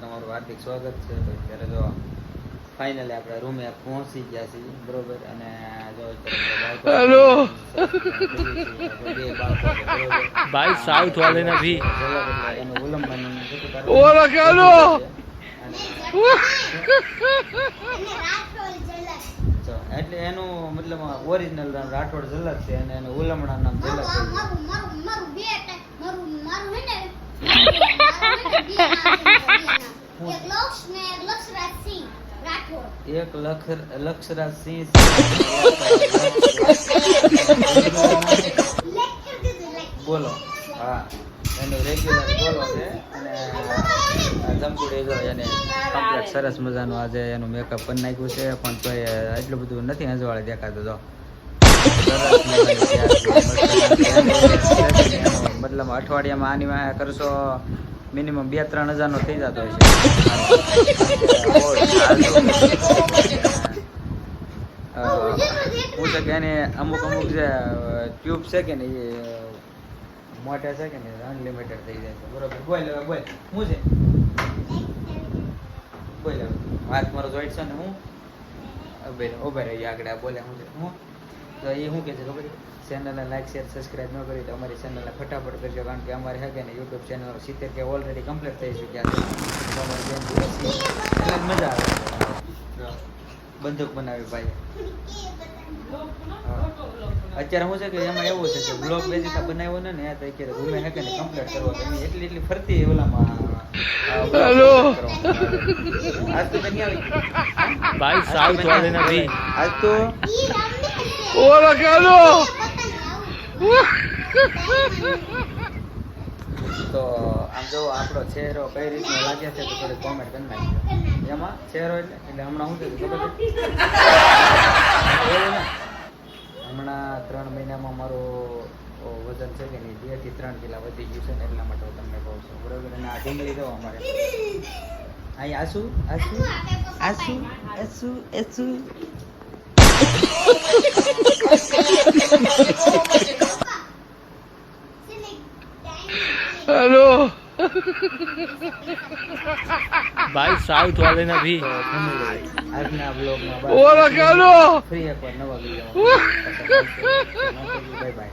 તમારું હાર્દિક સ્વાગત છે. અત્યારે જો ફાઇનલી આપણે રૂમે પહોંચી ગયા છીએ. બરોબર? અને ભાઈ સાઉથ વાલે ને ભી ઓલા એટલે એનું મતલબ ઓરિજિનલ નામ રાઠોડ ઝલક છે અને એનું ઉલમણા નામ ઝલક છે. એક લખ લક્ષરાજ સિંહ બોલો હા એનું રેગ્યુલર બોલો છે. અને આ જમકુડી જો એને કમ્પ્લેટ સરસ મજાનું આજે એનું મેકઅપ કરી નાખ્યું છે. પણ તોય એટલું બધું નથી હજવાળે દેખાતું એનું મતલબ અઠવાડિયામાં આની વાંહે કરશો મિનિમમ બે ત્રણ હજારનો થઈ જતો હોય છે હું તો કે અમુક અમુક જે ટ્યુબ છે કે ને એ મોટા છે કે ને અનલિમિટેડ થઈ જાય બરોબર. બોલ હવે, બોલ. શું છે? બોલ હવે. હાથ મારો જોઈટ છે ને હું? ઉભે ઊભા રહી. આગળ બોલે શું છે? હું? તો એ શું કહે છે ખબર? ચેનલને લાઈક શેર સબસ્ક્રાઈબ ન કરી તો અમારી ચેનલને ફટાફટ કરજો, કારણ કે અમારે હે કે ને યુટ્યુબ ચેનલ સિત્તેર કે ઓલરેડી કમ્પ્લીટ થઈ ચૂક્યા છે. અમારી બેન મજા આવે. બંદૂક બનાવી ભાઈ. હા. અત્યારે હું છે કે એમાં એવું છે કે બ્લોક બેઝિકા બનાવ્યો ને ને તો અત્યારે રૂમે હે કે કમ્પ્લીટ કરવો તો એટલી એટલી ફરતી ઓલામાં હેલો આજ તો નહીં આવી? ભાઈ સાઉથ વાળે નથી. આજ તો ઓલા કાલો તો આમ જો આપણો ચહેરો કઈ રીતનો લાગે છે તો થોડી કોમેન્ટ કરી નાખજો. એમાં ચહેરો એટલે એટલે હમણાં હું થયું ખબર છે? વજન છે કે નહીં? બેથી વધી ગયું છે ને એટલા માટે હું તમને કહું છું. બરોબર? અને આ ઢીંગલી દો અમારે અહીં આસુ આસુ આસુ આસુ આસુ. હેલો ભાઈ સાઉથ વાલે ને ભી. આજના બ્લોગમાં ઓલા કાલો. ફ્રી એક વાર નવા વિડિયો બાય બાય